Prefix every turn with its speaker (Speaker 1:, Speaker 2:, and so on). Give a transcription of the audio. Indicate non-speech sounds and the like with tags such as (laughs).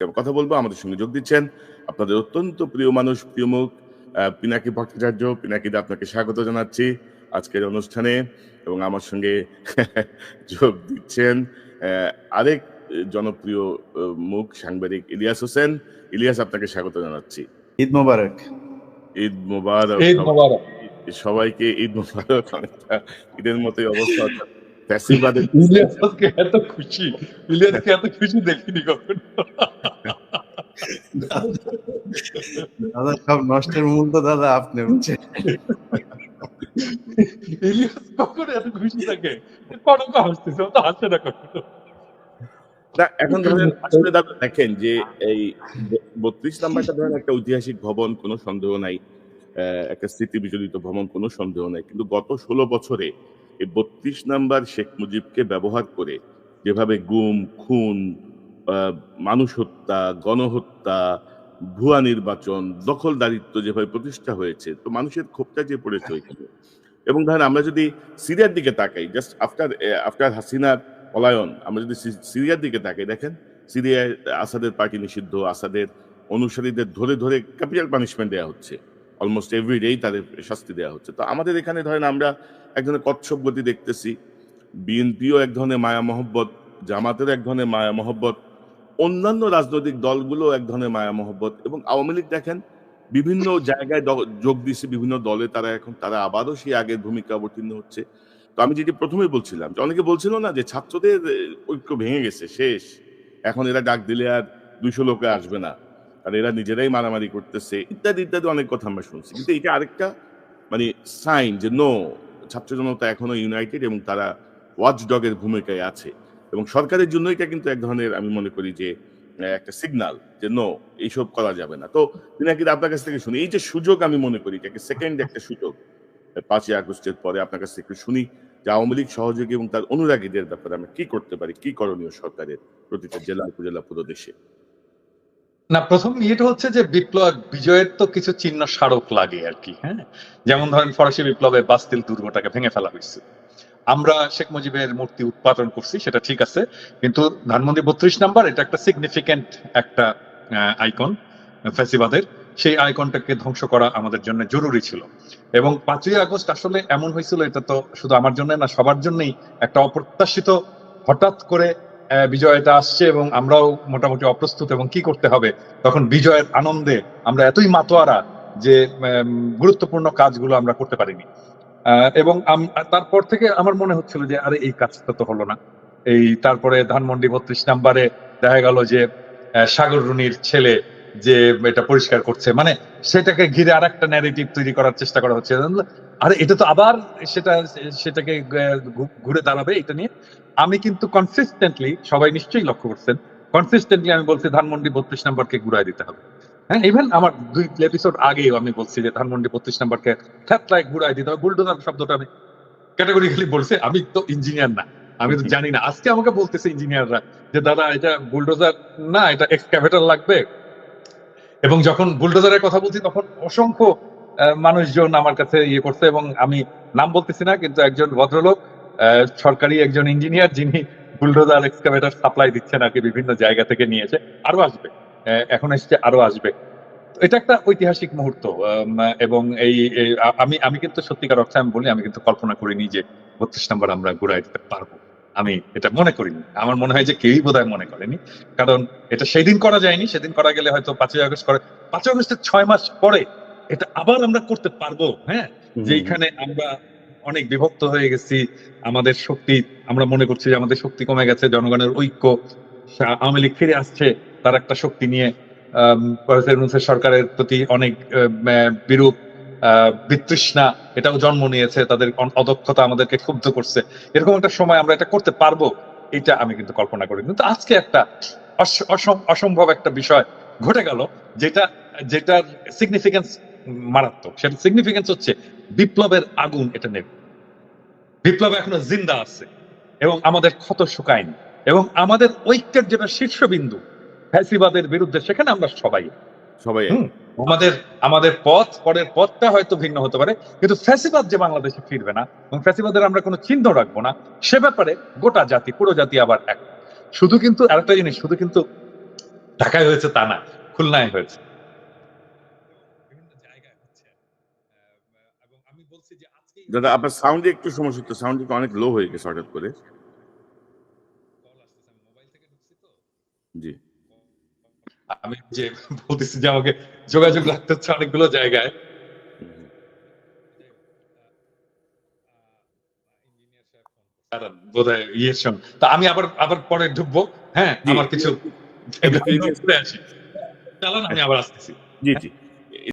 Speaker 1: কথা বলব। আমাদের সঙ্গে যোগ দিচ্ছেন আপনাদের অত্যন্ত প্রিয় মানুষ প্রিয় মুখ আহ, পিনাকি ভট্টাচার্য। পিনাকিদা আপনাকে স্বাগত জানাচ্ছি আজকের অনুষ্ঠানে এবং আমার সঙ্গে (laughs) যোগ দিচ্ছেন আরেক জনপ্রিয় মুখ সাংবাদিক ইলিয়াস হোসেন। ইলিয়াস আপনাকে স্বাগত জানাচ্ছি।
Speaker 2: ঈদ মোবারক।
Speaker 1: ঈদ মোবারক। সবাইকে ঈদ মোবারক। অনেকটা ঈদের মতোই অবস্থা। ফ্যাসিবাদের
Speaker 3: ইলিয়াস আজকে এত খুশি ইলিয়াসকে এত খুশি দেখিনি কখনো
Speaker 2: দাদা সব নষ্টের মূল তো দাদা আপনি বুঝছেন
Speaker 3: ইলিয়াস কখনো এত খুশি থাকে কনক হাসতেছে তো হাসে না কখনো
Speaker 1: এখন ধরেন আসলে দাদা দেখেন যে এই বত্রিশ নাম্বারটা ধরেন একটা ঐতিহাসিক ভবন কোনো সন্দেহ নাই। আহ, একটা স্মৃতি বিজড়িত ভবন কোনো সন্দেহ নাই। কিন্তু গত ষোলো বছরে এই বত্রিশ নাম্বার শেখ মুজিবকে ব্যবহার করে যেভাবে গুম, খুন মানুষ হত্যা, গণহত্যা, ভুয়া নির্বাচন দখলদারিত্ব যেভাবে প্রতিষ্ঠা হয়েছে, তো মানুষের ক্ষোভটা যে পড়েছে ওইখানে। এবং ধরেন আমরা যদি সিরিয়ার দিকে তাকাই জাস্ট আফটার আফটার হাসিনার পলায়ন, আমরা যদি সিরিয়ার দিকে তাকাই, দেখেন সিরিয়ায় আসাদের পার্টি নিষিদ্ধ, আসাদের অনুসারীদের ধরে ধরে ক্যাপিটাল পানিশমেন্ট দেওয়া হচ্ছে। অলমোস্ট এভরিডেই তাদের শাস্তি দেওয়া হচ্ছে। তো আমাদের এখানে ধরেন আমরা এক ধরনের কচ্ছপ গতি দেখতেছি। বিএনপিও এক ধরনের মায়া মহব্বত, জামাতের এক ধরনের মায়া মহব্বত, অন্যান্য রাজনৈতিক দলগুলো এক ধরনের মায়া মহব্বত এবং আওয়ামী লীগ দেখেন বিভিন্ন জায়গায় যোগ দিচ্ছে বিভিন্ন দলে তারা এখন, তারা আবারও সেই আগের ভূমিকা অবতীর্ণ হচ্ছে। তো আমি যেটি প্রথমেই বলছিলাম যে অনেকে বলছিল না যে ছাত্রদের ঐক্য ভেঙে গেছে, শেষ। এখন এরা ডাক দিলে আর দুইশো লোকে আসবে না। আর এরা নিজেরাই মারামারি করতেছে, ইত্যাদি ইত্যাদি অনেক কথা আমরা শুনছি। কিন্তু এটা আরেকটা মানে সাইন যে নো ছাত্র জনতা এখনও ইউনাইটেড এবং তারা ওয়াচ ডগের ভূমিকায় আছে। এবং সরকারের জন্য এটা কিন্তু এক ধরনের, আমি মনে করি যে একটা সিগনাল যে নো এইসব করা যাবে না। তো পিনাকিদ আপনার কাছ থেকে শুনি, এই যে সুযোগ আমি মনে করি, এটাকে সেকেন্ড একটা সুযোগ, পাঁচই আগস্টের পরে আপনার কাছ থেকে শুনি যে আওয়ামী লীগ সহযোগী এবং তার অনুরাগীদের ব্যাপারে আমরা কি করতে পারি, কি করণীয় সরকারের প্রতিটা জেলা, উপজেলা পুরো দেশে
Speaker 3: না, প্রথম ইয়েটা হচ্ছে যে বিপ্লব, বিজয়ের তো কিছু চিহ্ন স্মারক লাগে আর কি হ্যাঁ? যেমন ধরেন ফরাসি বিপ্লবে বাস্তিল দুর্গটাকে ভেঙে ফেলা হয়েছে। আমরা শেখ মুজিবের মূর্তি উৎপাদন করছি, সেটা ঠিক আছে, কিন্তু ধানমন্ডি বত্রিশ নাম্বার, এটা একটা সিগনিফিকেন্ট একটা আইকন ফ্যাসিবাদের। সেই আইকনটাকে ধ্বংস করা আমাদের জন্য জরুরি ছিল। এবং পাঁচই আগস্ট আসলে এমন হয়েছিল, এটা তো শুধু আমার জন্য না, সবার জন্যই একটা অপ্রত্যাশিত, হঠাৎ করে বিজয়টা আসছে এবং আমরাও মোটামুটি অপ্রস্তুত এবং কি করতে হবে? তখন বিজয়ের আনন্দে আমরা এতই মাতোয়ারা যে গুরুত্বপূর্ণ কাজগুলো আমরা করতে পারিনি। এবং তারপর থেকে আমার মনে হচ্ছিল যে, আরে, এই কাজটা তো হলো না। এই তারপরে ধানমন্ডি বত্রিশ নাম্বারে দেখা গেল যে সাগর রুনির ছেলে যে, এটা পরিষ্কার করছে। মানে সেটাকে ঘিরে আর একটা ন্যারেটিভ তৈরি করার চেষ্টা করা হচ্ছে। আরে এটা তো আবার সেটা সেটাকে ঘুরে দাঁড়াবে এটা নিয়ে। আমি কিন্তু কনসিস্টেন্টলি সবাই নিশ্চয়ই লক্ষ্য করছেন কনসিস্টেন্টলি আমি বলছি ধানমন্ডি বত্রিশ নাম্বারকে ঘুরাই দিতে হবে। হ্যাঁ ইভেন আমার দুই এপিসোড আগেও আমি বলছি যে ধানমন্ডি বত্রিশ নাম্বারকে ঠ্যাতলায় ঘুরাই দিতে হবে। বুলডোজার শব্দটা আমি ক্যাটাগরিক্যালি বলছে আমি তো ইঞ্জিনিয়ার না আমি তো জানি না। আজকে আমাকে বলতেছে ইঞ্জিনিয়াররা যে দাদা এটা বুলডোজার না এটা এক্সক্যাভেটর লাগবে। এবং যখন বুলডোজারের কথা বলছি তখন অসংখ্য মানুষজন আমার কাছে ইয়ে করছে এবং আমি নাম বলতেছি না, কিন্তু একজন ভদ্রলোক সরকারি একজন ইঞ্জিনিয়ার যিনি বুলডোজার এক্সকাভেটর সাপ্লাই দিচ্ছেন আর কি বিভিন্ন জায়গা থেকে নিয়ে এসে আরও আসবে। এখন এসছে আরও আসবে। এটা একটা ঐতিহাসিক মুহূর্ত এবং এই আমি আমি কিন্তু সত্যিকার অর্থে আমি বলি, আমি কিন্তু কল্পনা করিনি যে বত্রিশ নম্বর আমরা ঘুরাই দিতে পারব। আমি এটা মনে করিনি। আমার মনে হয় যে কেউই বোধহয় মনে করেনি, কারণ এটা সেদিন করা যায়নি, সেদিন করা গেলে হয়তো পাঁচই আগস্ট করে, পাঁচই আগস্টের ছয় মাস পরে এটা আবার আমরা করতে পারব হ্যাঁ? যেখানে আমরা অনেক বিভক্ত হয়ে গেছি আমাদের শক্তি আমরা মনে করছি যে আমাদের শক্তি কমে গেছে জনগণের ঐক্য আওয়ামী লীগ ফিরে আসছে তার একটা শক্তি নিয়ে সরকারের প্রতি অনেক বিরূপ বিতৃষ্ণা এটাও জন্ম নিয়েছে তাদের অদক্ষতা আমাদেরকে ক্ষুব্ধ করছে। এরকম একটা সময় আমরা এটা করতে পারব এটা আমি কিন্তু কল্পনা করি। কিন্তু আজকে একটা অসম্ভব একটা বিষয় ঘটে গেল যেটা যেটার সিগনিফিকেন্স মারাত্মক। সেটা সিগনিফিকেন্স হচ্ছে বিপ্লবের আগুন এটা নেবে। বিপ্লব এখনও জিন্দা আছে এবং আমাদের ক্ষত শুকায়নি এবং আমাদের ঐক্যের যেটা শীর্ষবিন্দু ফ্যাসিবাদের বিরুদ্ধে সেখানে আমরা সবাই
Speaker 1: সবাই
Speaker 3: আমাদের আমাদের পথ পরের পথটা হয়তো ভিন্ন হতে পারে কিন্তু ফ্যাসিবাদ যে বাংলাদেশে ফিরবে না এবং ফ্যাসিবাদের আমরা কোনো চিহ্ন রাখব না সে ব্যাপারে গোটা জাতি পুরো জাতি আবার এক। শুধু কিন্তু আরেকটা জিনিস শুধু কিন্তু ঢাকায় হয়েছে তা না খুলনায় হয়েছে।
Speaker 1: দাদা আপনার সাউন্ডে একটু সমস্যা হচ্ছে সাউন্ড অনেক লো হয়ে গেছে হঠাৎ করে। জি।
Speaker 3: আমি যে বলতেছি যে আমাকে যোগাযোগ অনেকগুলো জায়গায়। তা আমি আবার আবার পরে ঢুকবো হ্যাঁ। আমার কিছু আমি আবার আসতেছি।
Speaker 1: জি জি।